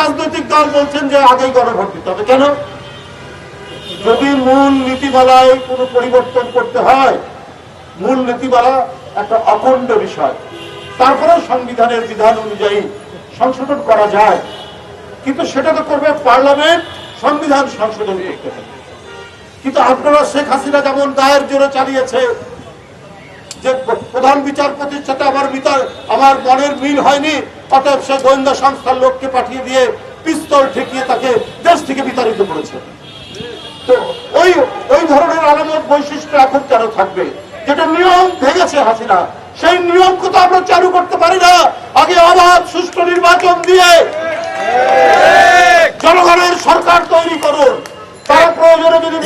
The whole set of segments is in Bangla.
রাজনৈতিক দল বলছেন যে আগেই গণভোট। দিতে হবে কেন? যদি মূল নীতিমালায় কোনো পরিবর্তন করতে হয়, মূল নীতিমালা একটা অখণ্ড বিষয়, তারপরেও সংবিধানের বিধান অনুযায়ী সংশোধন করা যায়, কিন্তু সেটা তো করবে পার্লামেন্ট, সংবিধান সংশোধন করতে হবে। কিন্তু আপনারা শেখ হাসিনা যেমন দায়ের জোরে চালিয়েছে যে প্রধান বিচারপতির সাথে আমার মিতার আমার মনের মিল হয়নি, অতএব সে গোয়েন্দা সংস্থার লোককে পাঠিয়ে দিয়ে পিস্তল ঠেকিয়ে তাকে দেশ থেকে বিতাড়িত করেছে। তো ওই ওই ধরনের আলামত বৈশিষ্ট্য এখন কেন থাকবে? যেটা নিয়ম ভেঙেছে হাসিনা, সেই নিয়মকে তো আমরা চালু করতে পারি না। আগে অবাধ সুষ্ঠু নির্বাচন দিয়ে জনগণের সরকার তৈরি করুন। তার প্রয়োজনে যদি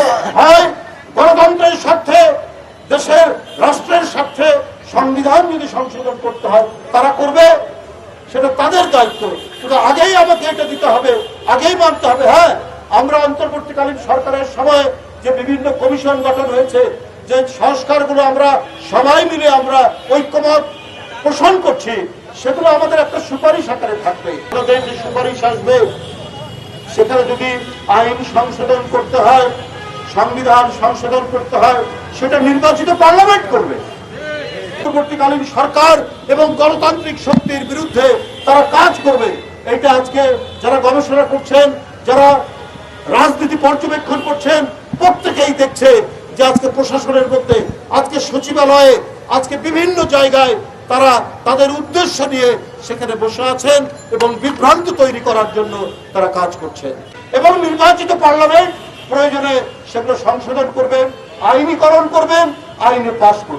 সংবিধান যদি সংশোধন করতে হয়, তারা করবে। সেটা তাদের দায়িত্ব। কিন্তু আগেই আমাকে এটা দিতে হবে, আগেই মানতে হবে। হ্যাঁ আমরা অন্তর্বর্তীকালীন সরকারের সময় যে বিভিন্ন কমিশন গঠন হয়েছে, যে সংস্কারগুলো আমরা সবাই মিলে আমরা ঐক্যমত পোষণ করছি, সেগুলো আমাদের একটা সুপারিশ আকারে থাকবে। যে সুপারিশ আসবে, সেখানে যদি আইন সংশোধন করতে হয়, সংবিধান সংশোধন করতে হয়, সেটা নির্বাচিত পার্লামেন্ট করবে। পরবর্তীকালীন সরকার এবং গণতান্ত্রিক শক্তির বিরুদ্ধে তারা কাজ করবে। এটা আজকে যারা গবেষণা করছেন, যারা রাজনীতি পর্যবেক্ষণ করছেন, প্রত্যেকেই দেখছে যে আজকে প্রশাসনের মধ্যে, আজকে সচিবালয়ে, আজকে বিভিন্ন জায়গায় তারা তাদের উদ্দেশ্য নিয়ে সেখানে বসে আছেন এবং বিভ্রান্ত তৈরি করার জন্য তারা কাজ করছেন। এবং নির্বাচিত পার্লামেন্ট প্রয়োজনে সেগুলো সংশোধন করবেন, আইনীকরণ করবেন, আইনে পাশ করবেন।